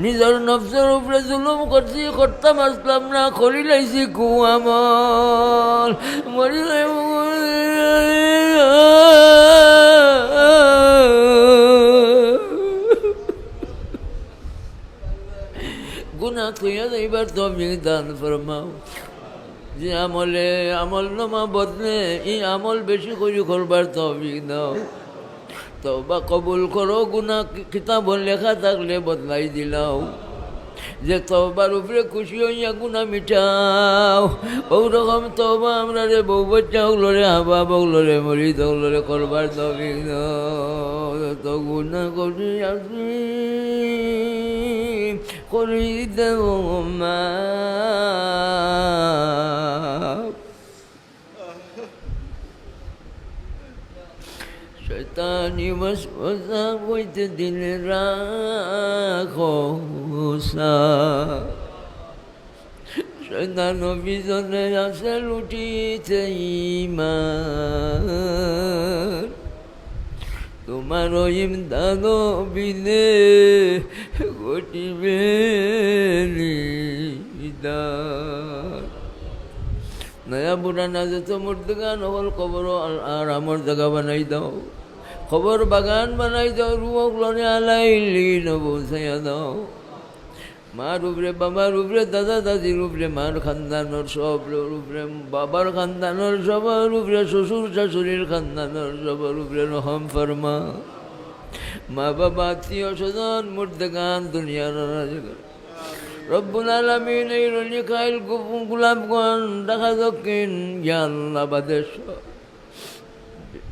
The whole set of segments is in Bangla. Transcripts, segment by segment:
নিজের নফসের উপরে জুলুম করছি, করতাম, আসলাম না করি লাইছি কু আমল মরি গুনা তুইয়া যাইবার তুমি দান ফরমাও। যে আমলে আমল নমা বদলে এই আমল বেশি করে করবার তৌফিক দাও। তবা কবুল করো গুনা কিতাব লেখা থাকলে বদলাই দিলাও। যে তবার উপরে খুশি হইয়া গুনা মিটাও, ওরকম তবা আমরা রে বউ বাচ্চা হগলরে হাবা বগলরে মরি তগলরে করবার তৌফিক দাও। তো গুনা করি আসি করি দেব মা। শৈতানি বসবসা বইতে দিলে রাখো শৈতান বিজনে আসে লুটিতে ইমান তোমার ইমদাদ বিনে ঘটিবে নয়া বুড়া না যেত মুর্দগান হল কবর আর আমার জায়গা বানাই দাও খবর বাগান বানাই দাও রুমক লনে আলাইলি নবসাইয়া দাও। মার উপরে বাবার উপরে দাদা দাদির উপরে মার খানদানোর সব উপরে বাবার খানদানোর সবার উপরে শ্বশুর শাশুড়ির খানদানোর সবার উপরে রহম ফরমা। মা বাবা, আত্মীয় স্বজন মুর্দগান দুনিয়ার রাজগান রব্বুল আলমিন এই রলি খাইল গোলাপগণ ঢাকা দক্ষিণ আল্লাহ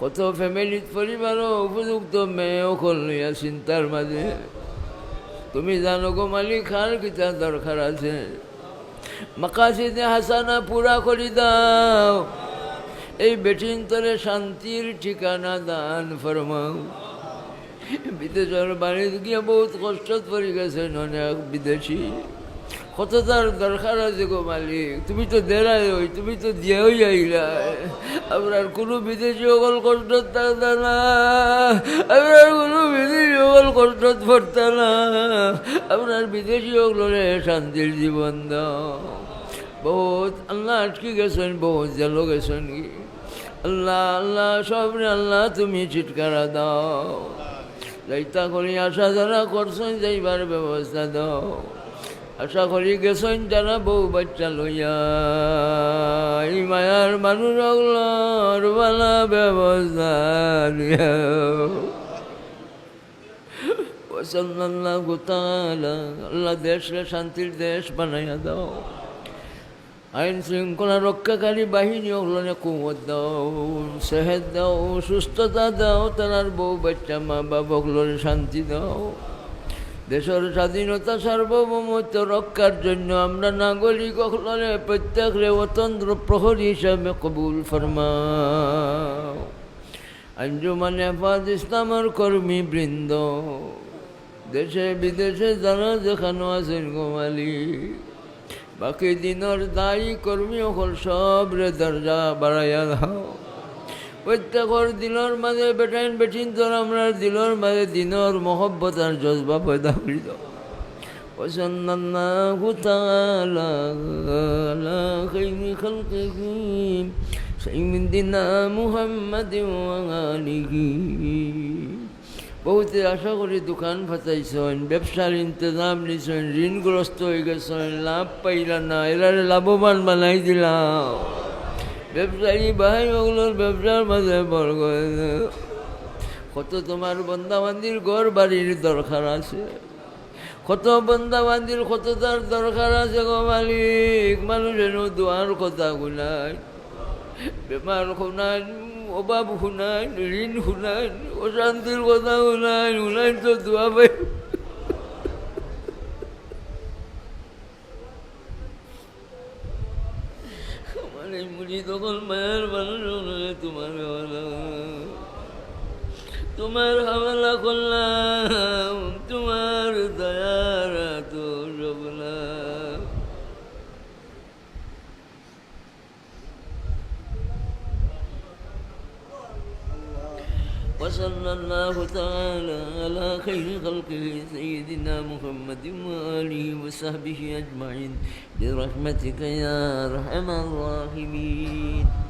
কত ফ্যামিলি পরিবারও উপযুক্ত মেয়ে অকল লইয়া চিন্তার মাঝে। তুমি জানো গো মালিক, আর কিতা দরকার আছে? মাকাশিদে হাসানা পুরা করি দাও। এই বেটিন তরে শান্তির ঠিকানা দান ফরমাও। বিদেশের বাড়িতে গিয়ে বহুত কষ্ট পড়ে গেছেন অনেক বিদেশি। কত তার দরকার আছে গো মালিক? তুমি তো দেড়াই হই তুমি তো দিয়েই আইলা। আপনার কোনো বিদেশি অকল কষ্ট থাকতে না। আপনার কোনো বিদেশি অকল কষ্ট পড়তে না। আপনার বিদেশি অকলরে শান্তির জীবন দাও। বহুত আল্লাহ আটকে গেছেন, বহুত জেলো গেছেন কি? আল্লাহ আল্লাহ সব আল্লাহ তুমি চিটকারা দাও। যাইতা করি আশা যারা করছেন, যাইবার ব্যবস্থা দাও। আশা করি গেছেন যারা বউ বাচ্চা লইয়া। এই মায়ার মানুষ বালা ব্যবস্থা গোতালা আল্লাহ দেশে শান্তির দেশ বানাইয়া দাও। আইন শৃঙ্খলা রক্ষাকারী বাহিনী ওগুলো কুমত দাও, সেহেদ দাও, সুস্থতা দাও, তার বউ বাচ্চা মা বাবাগুলোর শান্তি দাও। দেশের স্বাধীনতা সার্বভৌমত্ব রক্ষার জন্য আমরা নাগরিক অকলরে প্রত্যেকরে অতন্ত্র প্রহরী হিসাবে কবুল ফরমাও। আঞ্জুমান হেফাজ ইসলামের কর্মী বৃন্দ, দেশে বিদেশে যারা যেখানে আছেন গোমালি বাকি দিনের দায়ী কর্মী অকল সব রে দরজা বাড়াইয়া দাও। প্রত্যেকর দিনের মাঝে বেটাইন বেঠিন তোর আমরা দিনের মাঝে দিনের মহব্বত আর জজবা পয়দা করি দাও وصلى الله تعالى على خير خلقه سيدنا محمد وآله বহুতে আশা করি দোকান ফাটাইছেন ব্যবসার ইন্তজাম নিছেন ঋণগ্রস্ত হয়ে গেছেন লাভ পাইলা না এরারে লাভবান বানাই দিলাম ব্যবসায়ী ভাই ওগুলোর ব্যবসার মাঝে বড় কত তোমার বন্দাবান্দির ঘর বাড়ির দরকার আছে? কত বন্দাবান্দির কত তার দরকার আছে গো মালিক? মানুষের দোয়ার কথা গুলাই বেমার শুনান অভাব শুনান ঋণ শুনান অশান্তির কথা শুনান শুনান তো দোয়া পাই মানে মুড়ি তখন মায়ের বানানো তোমার হওয়ালা তোমার হওয়ালা করলাম। وصلى الله تعالى على خير خلقه سيدنا محمد وآله وصحبه أجمعين برحمتك يا أرحم الراحمين.